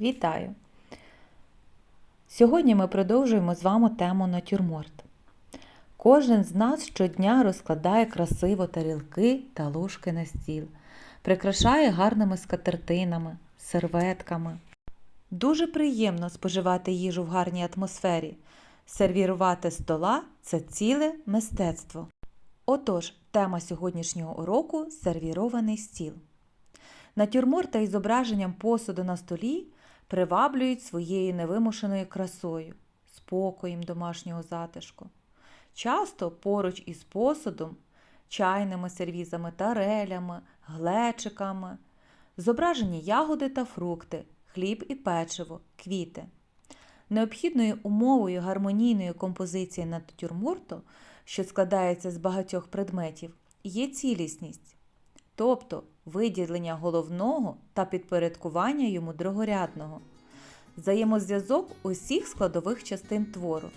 Вітаю! Сьогодні ми продовжуємо з вами тему натюрморт. Кожен з нас щодня розкладає красиво тарілки та ложки на стіл, прикрашає гарними скатертинами, серветками. Дуже приємно споживати їжу в гарній атмосфері. Сервірувати стола це ціле мистецтво. Отож, тема сьогоднішнього уроку сервірований стіл. Натюрморт та зображенням посуду на столі приваблюють своєю невимушеною красою, спокоєм домашнього затишку. Часто поруч із посудом, чайними сервізами, тарелями, глечиками, зображені ягоди та фрукти, хліб і печиво, квіти. Необхідною умовою гармонійної композиції натюрморту, що складається з багатьох предметів, є цілісність, тобто виділення головного та підпорядкування йому другорядного, взаємозв'язок усіх складових частин твору.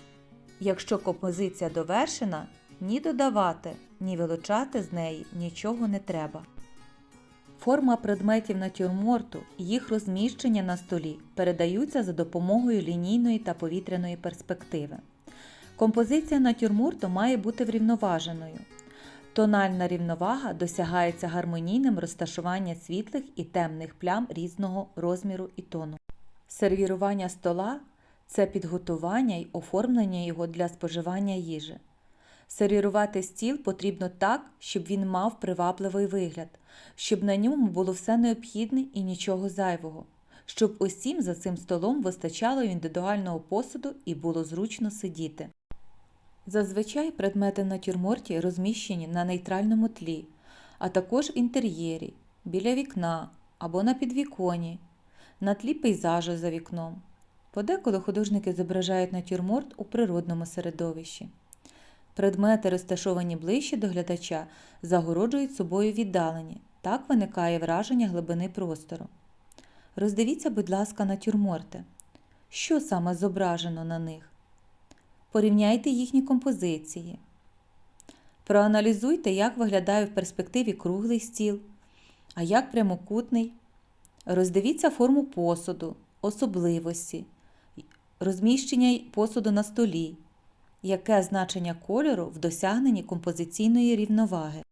Якщо композиція довершена, ні додавати, ні вилучати з неї нічого не треба. Форма предметів натюрморту і їх розміщення на столі передаються за допомогою лінійної та повітряної перспективи. Композиція натюрморту має бути врівноваженою. Тональна рівновага досягається гармонійним розташуванням світлих і темних плям різного розміру і тону. Сервірування стола це підготування й оформлення його для споживання їжі. Сервірувати стіл потрібно так, щоб він мав привабливий вигляд, щоб на ньому було все необхідне і нічого зайвого, щоб усім за цим столом вистачало індивідуального посуду і було зручно сидіти. Зазвичай предмети в натюрморті розміщені на нейтральному тлі, а також в інтер'єрі, біля вікна або на підвіконі, на тлі пейзажу за вікном. Подеколи художники зображають натюрморт у природному середовищі. Предмети, розташовані ближче до глядача, загороджують собою віддалені. Так виникає враження глибини простору. Роздивіться, будь ласка, натюрморти. Що саме зображено на них? Порівняйте їхні композиції. Проаналізуйте, як виглядає в перспективі круглий стіл, а як прямокутний. Роздивіться форму посуду, особливості, розміщення посуду на столі, яке значення кольору в досягненні композиційної рівноваги.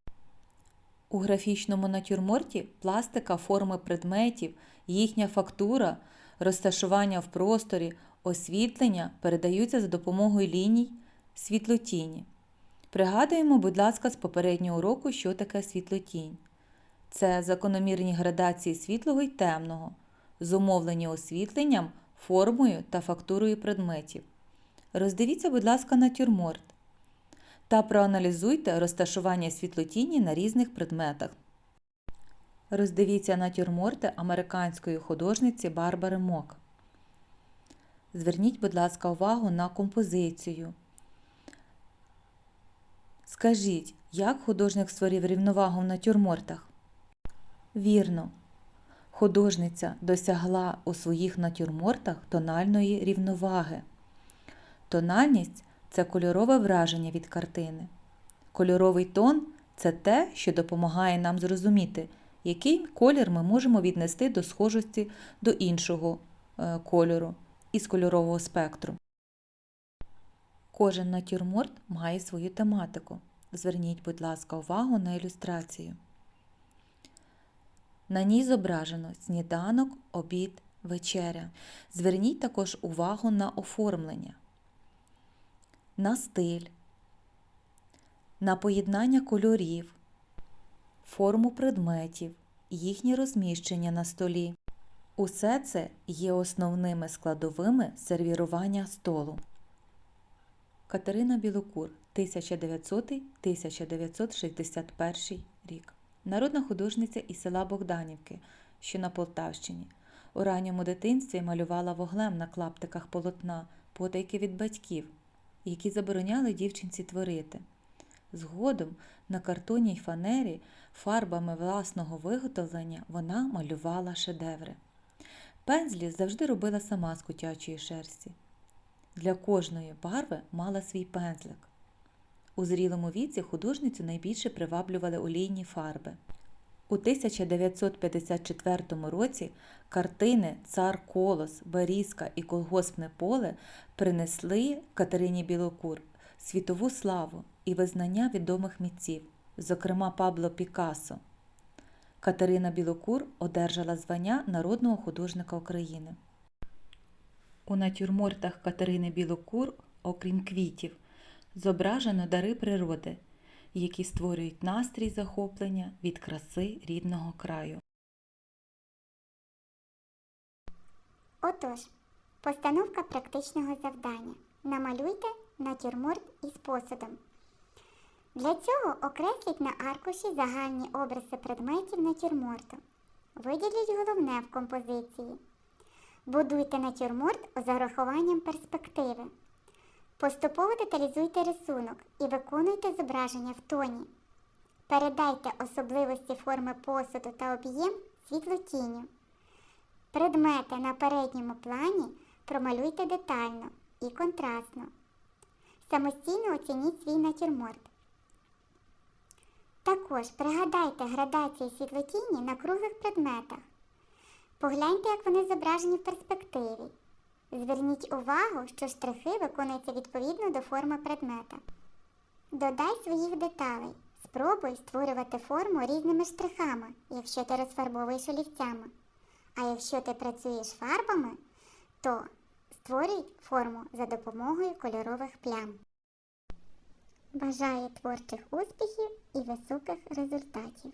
У графічному натюрморті пластика форми предметів, їхня фактура, розташування в просторі, освітлення передаються за допомогою ліній світлотіні. Пригадуємо, будь ласка, з попереднього уроку, що таке світлотінь. Це закономірні градації світлого й темного, зумовлені освітленням, формою та фактурою предметів. Роздивіться, будь ласка, натюрморт та проаналізуйте розташування світлотіні на різних предметах. Роздивіться натюрморти американської художниці Барбари Мок. Зверніть, будь ласка, увагу на композицію. Скажіть, як художник створив рівновагу в натюрмортах? Вірно. Художниця досягла у своїх натюрмортах тональної рівноваги. Тональність це кольорове враження від картини. Кольоровий тон це те, що допомагає нам зрозуміти, який колір ми можемо віднести до схожості до іншого е, кольору із кольорового спектру. Кожен натюрморт має свою тематику. Зверніть, будь ласка, увагу на ілюстрацію. На ній зображено сніданок, обід, вечеря. Зверніть також увагу на оформлення, на стиль, на поєднання кольорів, форму предметів, їхнє розміщення на столі. Усе це є основними складовими сервірування столу. Катерина Білокур 1900-1961 рік. Народна художниця із села Богданівки, що на Полтавщині. У ранньому дитинстві малювала воглем на клаптиках полотна, потайки від батьків, які забороняли дівчинці творити. Згодом на картонній фанері фарбами власного виготовлення вона малювала шедеври. Пензлі завжди робила сама з котячої шерсті. Для кожної барви мала свій пензлик. У зрілому віці художницю найбільше приваблювали олійні фарби. У 1954 році картини Цар Колос, Берізка і Колгоспне поле принесли Катерині Білокур світову славу і визнання відомих митців, зокрема Пабло Пікассо. Катерина Білокур одержала звання народного художника України. У натюрмортах Катерини Білокур, окрім квітів, зображено дари природи, які створюють настрій захоплення від краси рідного краю. Отож, постановка практичного завдання. Намалюйте натюрморт із посудом. Для цього окресліть на аркуші загальні обриси предметів натюрморту. Виділіть головне в композиції. Будуйте натюрморт з зарахуванням перспективи. Поступово деталізуйте рисунок і виконуйте зображення в тоні. Передайте особливості форми посуду та об'єм світлотінню. Предмети на передньому плані промалюйте детально і контрастно. Самостійно оцініть свій натюрморт. Також пригадайте градації світлотіні на круглих предметах. Погляньте, як вони зображені в перспективі. Зверніть увагу, що штрихи виконуються відповідно до форми предмета. Додай своїх деталей. Спробуй створювати форму різними штрихами, якщо ти розфарбовуєш олівцями. А якщо ти працюєш фарбами, то створюй форму за допомогою кольорових плям. Бажаю творчих успіхів і високих результатів!